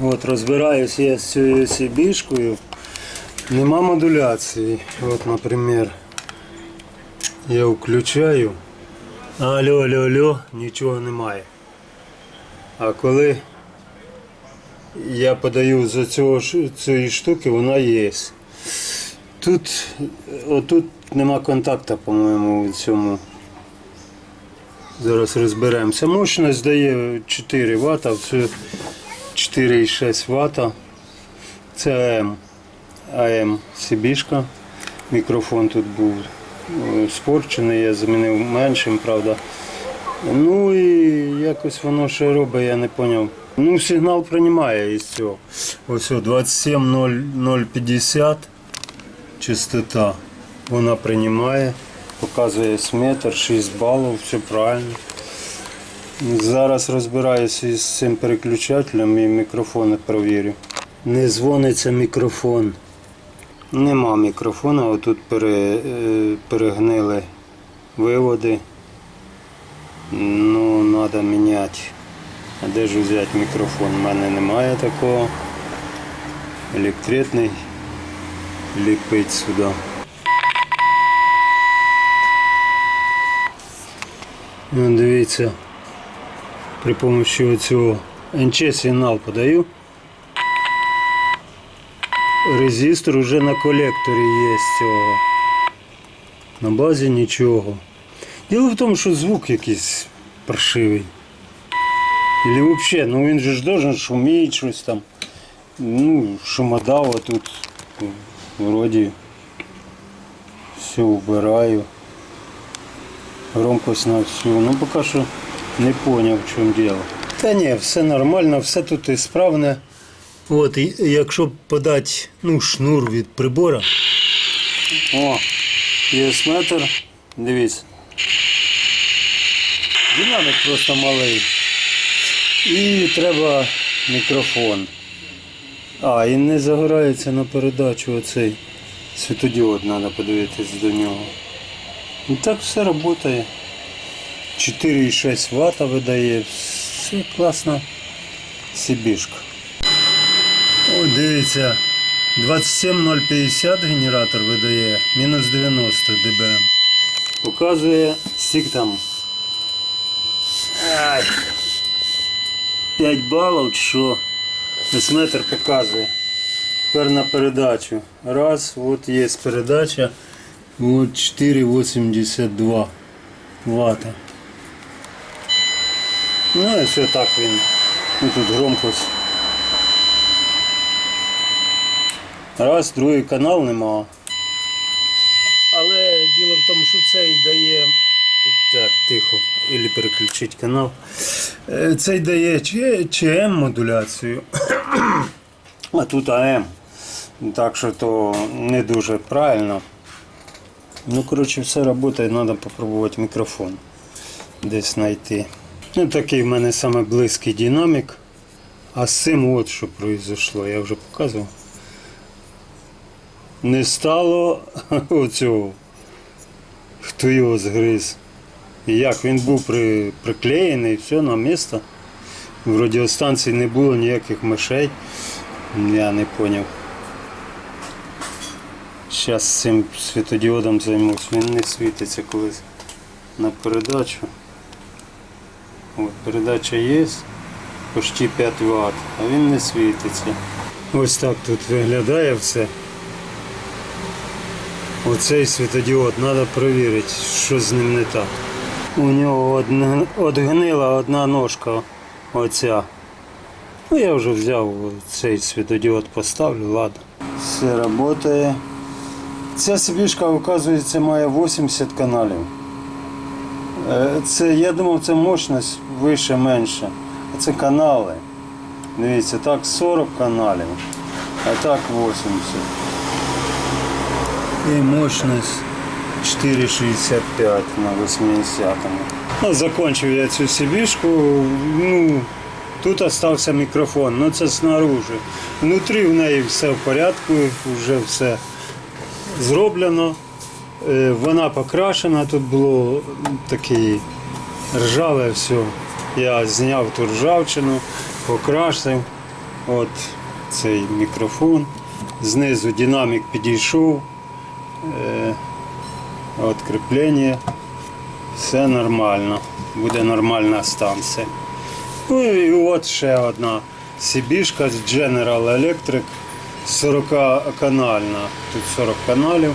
От розбираюсь я з цією сібішкою. Нема модуляції. От, наприклад, я включаю. Алло, алло, алло, нічого немає. А коли я подаю з цього цієї штуки, вона є. Тут, отут нема контакту, по-моєму, у цьому. Зараз розберемося. Мощність дає 4 Вт, це 4,6 Вт. Це АМ. АМ Сибішка. Мікрофон тут був е, спорчений, я замінив меншим, правда. Ну і якось воно ще робить, я не зрозумів. Ну, сигнал приймає із цього. Ось о, 27050 частота. Вона приймає, показує сметр, 6 балів, все правильно. Зараз розбираюся із цим переключателем і мікрофони провірю. Не дзвониться мікрофон. Нема мікрофона, отут пере, е, перегнили виводи. Ну, треба міняти. А де ж взяти мікрофон? У мене немає такого. Електритний. Ліпить сюди. Ну, дивіться, при помощі цього НЧ сигнал подаю. Резистор вже на колекторі є з цього. На базі нічого. Діло в тому, що звук якийсь паршивий. Или взагалі, ну він же ж должен шуміти щось там. Ну, шумодава тут. Вроді все убираю. Громкость на всю. Ну поки що не поняв, в чому діло. Та ні, все нормально, все тут ісправне. От, і якщо подати ну, шнур від прибора. О, є. Дивіться. Динамик просто малий. І треба мікрофон. А, і не загорається на передачу оцей світодіод, треба подивитись до нього. І так все працює. 4,6 Вт видає. Все класно. Сибішка. О, дивіться. 27050 генератор видає, мінус 90 дБм. Показує стік там. Ай. 5 балів що? Есметр показує. Тепер на передачу. Раз, от є передача. От 4,82 Вт. Ну і все так він. Ну, тут громкость. Раз, другий канал нема. Але діло в тому, що цей дає. Так, тихо. Ілі переключити канал. Е, Цей дає ЧМ модуляцію. А тут АМ. Так що то не дуже правильно. Ну, коротше, все працює, треба спробувати мікрофон десь знайти. Ну, такий в мене саме близький динамік. А з цим от що произошло, я вже показував. Не стало оцього. Хто його згриз. І як він був при, приклеєний, все на місце. В радіостанції не було ніяких мишей. Я не зрозумів. Зараз цим світодіодом займусь. Він не світиться колись на передачу. От, передача є, почти 5 Вт, а він не світиться. Ось так тут виглядає все. Оцей світодіод, треба перевірити, що з ним не так. У нього одгнила одна ножка оця. Ну я вже взяв цей світодіод, поставлю, ладно. Все працює. Ця сибішка, оказується, має 80 каналів. Е, Це, я думав, це мощність вище менше. А це канали. Дивіться, так 40 каналів, а так 80. І мощність 4,65 на 80-му. Ну, закончив я цю сибішку. Ну, тут остався мікрофон, ну це снаружи. Внутрі в неї все в порядку, вже все зроблено. Е, Вона покрашена, тут було таке ржаве все. Я зняв ту ржавчину, покрасив. От цей мікрофон. Знизу динамік підійшов. Е, от кріплення. Все нормально. Буде нормальна станція. Ну і от ще одна Сібішка з General Electric 40-канальна. Тут 40 каналів.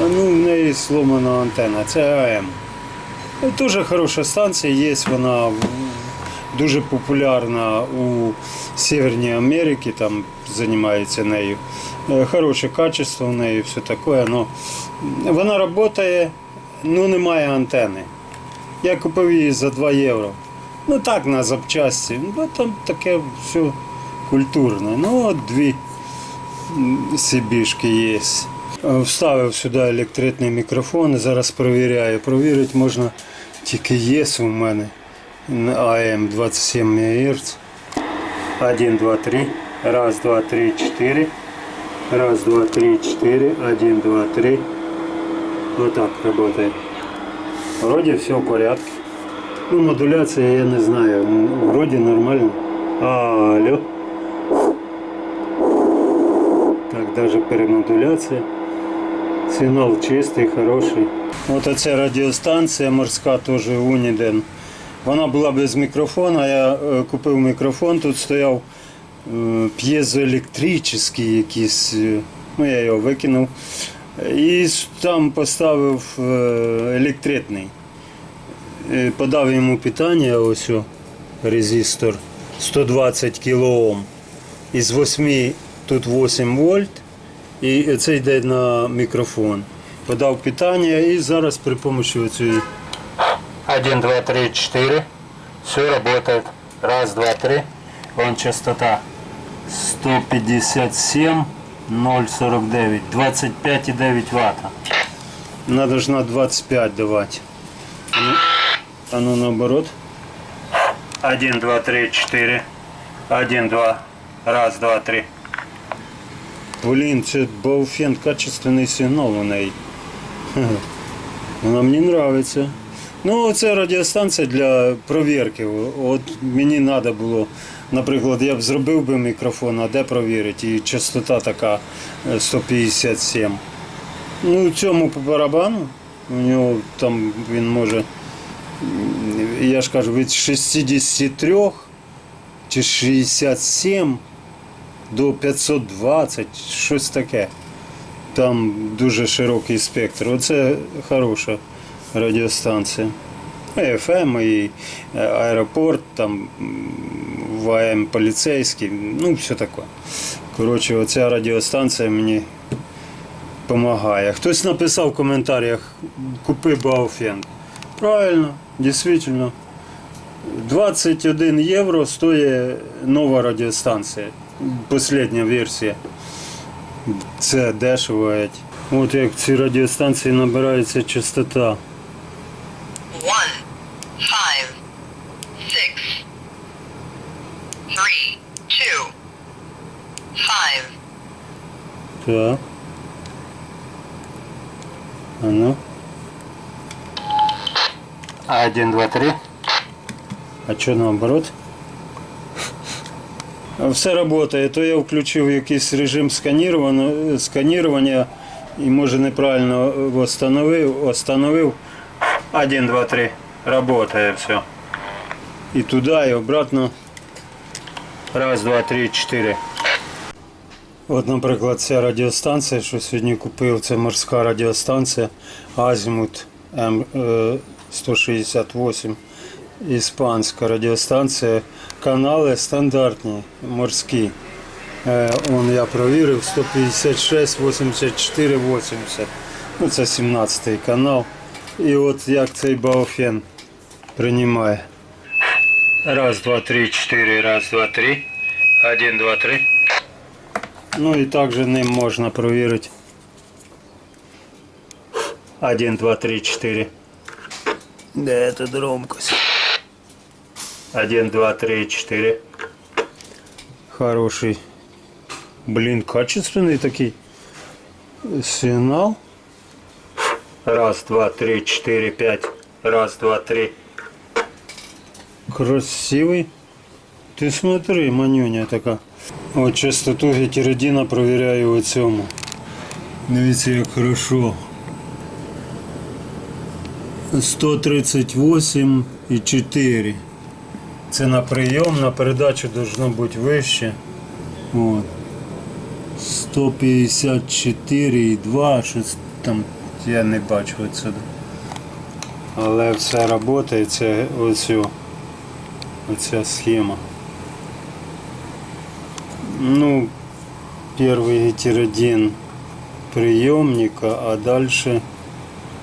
Ну, в неї сломана антенна. Це АМ. Дуже хороша станція, є вона дуже популярна у Северній Америці, там займається нею. Е, Хороше качество в неї, все таке. Ну, вона працює, ну немає антени. Я купив її за 2 євро. Ну так, на запчасті. Ну там таке все культурне. Ну от дві сибішки є. Вставив сюди електричний мікрофон, зараз перевіряю. Провірити можна тільки є у мене АМ 27 МГц. 1, 2, 3. Раз, два, три, четыре. Раз, два, три, четыре. Один, два, три. Вот так работает. Вроде все в порядке. Ну, модуляция я не знаю. М, Вроде нормально. Алло. Так, даже перемодуляция. Сигнал чистий, хороший. От оця радіостанція морська теж Уніден. Вона була без мікрофона. Я е, купив мікрофон, тут стояв е, п'єзоелектричний якийсь. е, Ну, я його викинув. І там поставив електритний. Подав йому питання, ось о, резистор 120 кОм. Із 8 тут 8 вольт. І це йде на мікрофон. Подав питання і зараз при допомогі цієї 1, 2, 3, 4. Все работает. Раз, два, три. Вон частота 157 049. 25,9 Вт. Надо ж на 25 давати. А ну, а ну наоборот. 1, 2, 3, 4. 1, 2. Раз, два, три. Блін, це Бауфен качественний сигнал у неї. Хе-хе. Вона мені подобається. Ну, це радіостанція для провірки. От мені треба було, наприклад, я б зробив би мікрофон, а де провірити? І частота така е, 157. Ну, цьому по барабану. У нього там він може, я ж кажу, від 63 чи 67 до 520, щось таке. Там дуже широкий спектр. Оце хороша радіостанція. І і е, аеропорт, там м, в поліцейський, ну все таке. Коротше, оця радіостанція мені допомагає. Хтось написав в коментарях, купи Бауфен. Правильно, дійсно. 21 євро стоїть нова радіостанція. Последня версія. Це дешево. От як ці радіостанції набирається частота. Так. А ну. Один, два, три. А що наоборот? Все працює. То я включив якийсь режим сканірування, сканірування і може неправильно остановив, остановив. Один, два, три. Работає все. І туди, і обратно. Раз, два, три, чотири. От, наприклад, ця радіостанція, що сьогодні купив, це морська радіостанція Азімут М168. Іспанська радіостанція. Канали стандартні, морські. Е, он я провірив 156, 84, 80. Ну, це 17 канал. І от як цей Бауфен приймає. Раз, два, три, чотири, раз, два, три. Один, два, три. Ну і також ним можна провірити. 1, 2, 3, 4. Де тут громкость? 1, 2, 3, 4. Хороший. Блін, качественний такий сигнал. Раз, два, три, четыре, пять. Раз, два, три. Красивый. Ты смотри, манюня такая. От частоту гетеродіна провіряю у цьому. Дивіться, як хорошо. 138,4. Це на прийом, на передачу должно бути вище. От. 154,2, щось там я не бачу отсюди. Але все працює, це оцю, оця схема. Ну, первый гетеродин приемника, а дальше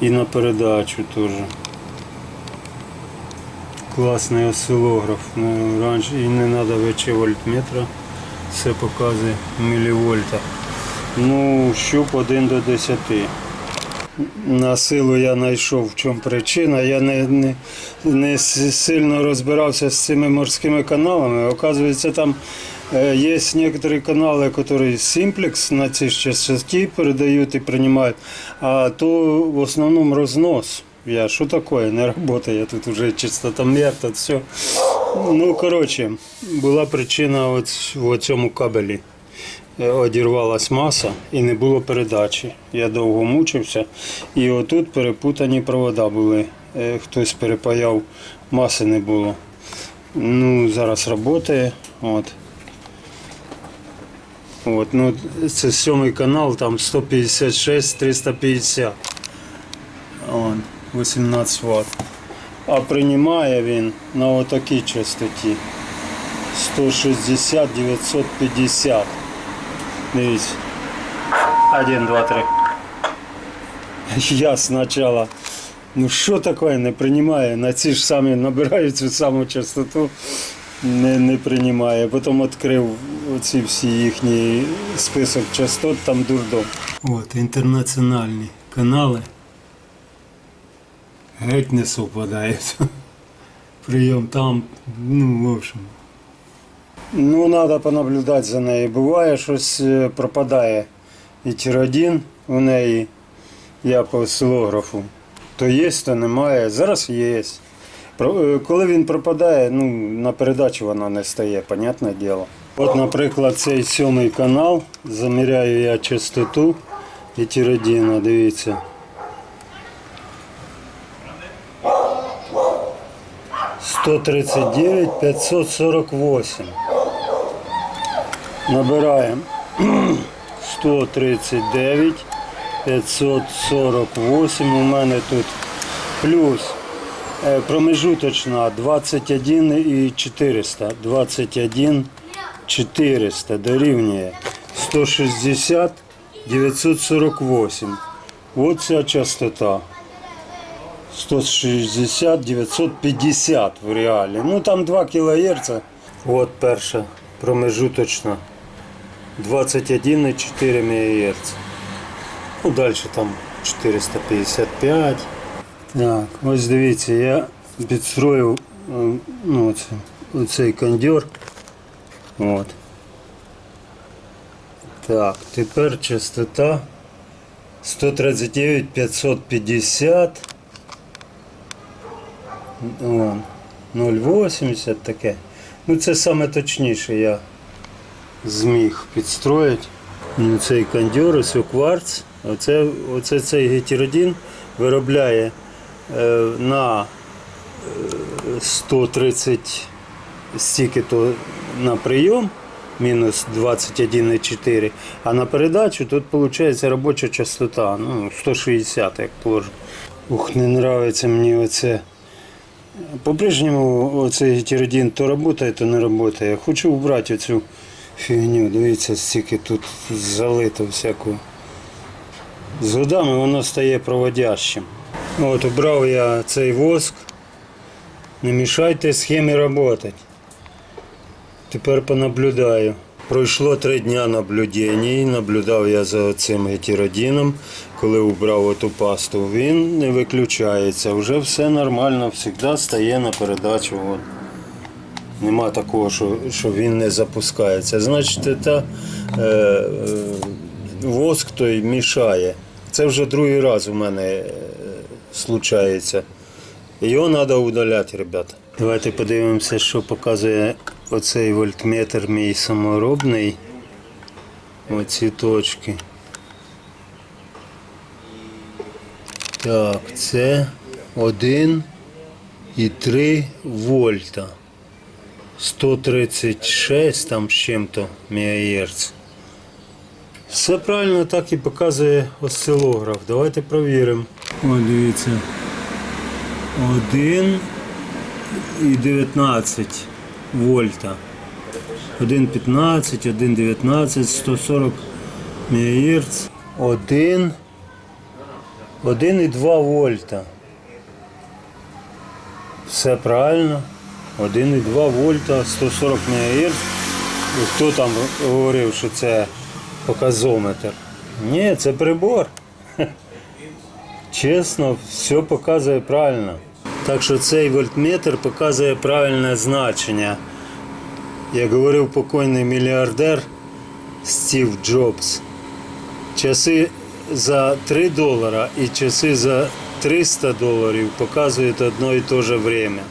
и на передачу тоже. Класний осцилограф. Ну, раніше і не треба ВЧ вольтметра. Все показує в мілівольтах. Ну, щуп 1 до 10. На силу я знайшов, в чому причина. Я не, не, не сильно розбирався з цими морськими каналами. Оказується, там е, є некоторі канали, які симплекс на цій ж частоті передають і приймають, а то в основному рознос. Я що таке? Не працює, тут вже частотомір, тут все. Ну, коротше, була причина от в цьому кабелі. Е, Одірвалась маса і не було передачі. Я довго мучився. І отут перепутані провода були. Е, Хтось перепаяв, маси не було. Ну, зараз працює. От, ну, це сьомий канал, там 156, 350. От, 18 Вт. А приймає він на отакій частоті 160 950. Дивіться. Один, два, три. Я спочатку. Ну що таке не приймає? На ці ж самі набираю цю саму частоту, не, не приймає. Потім відкрив оці всі їхні список частот, там дурдом. От, інтернаціональні канали. Геть не совпадають. Прийом там, ну, в общем. Ну, треба понаблюдати за нею. Буває, щось е, пропадає і тіродін у неї, я по осцилографу. То є, то немає. Зараз є. Е, Коли він пропадає, ну, на передачу вона не стає, понятне діло. От, наприклад, цей сьомий канал, заміряю я частоту і тіродіна, дивіться. Сто тридцать девять пятьсот сорок восемь. Набираємо 139 548. У мене тут плюс промежуточна 21 і 400. 21 400 дорівнює 160 948. От ця частота. 160 950 в реалі. Ну там 2 кГц. От перша промежуточна. 21,4 МГц. Ну, далі там 455. Так, ось дивіться, я підстроїв е, ну, оце, оцей кондьор. От. Так, тепер частота 139 550. 0,80 таке. Ну це саме точніше я зміг підстроїти. Ну, цей кондьор, ось кварц. Оце, оце цей гетеродін виробляє на е, 130 стільки то на прийом, мінус 21,4, а на передачу тут виходить робоча частота, ну, 160, як положено. Ух, не подобається мені оце. По-прежньому оцей гетеродин то працює, то не працює. Хочу убрати оцю фігню. Дивіться, стільки тут залито всякого. З годами воно стає проводящим. От убрав я цей воск. Не мішайте схемі працювати. Тепер понаблюдаю. Пройшло три дня наблюдень. Наблюдав я за цим гетеродином. Коли убрав оту пасту, він не виключається. Вже все нормально, завжди стає на передачу. От. Нема такого, що, що він не запускається. Значить, та, е, е, воск той мішає. Це вже другий раз у мене е, случається. Його треба удаляти, ребята. Давайте подивимося, що показує оцей вольтметр мій саморобний. Оці точки. Так, це 1 і 3 вольта. 136 там з чим-то мегагерц. Все правильно так і показує осцилограф. Давайте провіримо. О, дивіться. 1 і 19 вольта. 1,15, 1,19, 140 МГц. 1, 1,2 вольта. Все правильно. 1,2 вольта, 140 МГц. Хто там говорив, що це показометр? Ні, це прибор. Чесно, все показує правильно. Так що цей вольтметр показує правильне значення. Як говорив покойний мільярдер Стів Джобс, часи за 3 долара і часи за 300 доларів показують одно і те же время.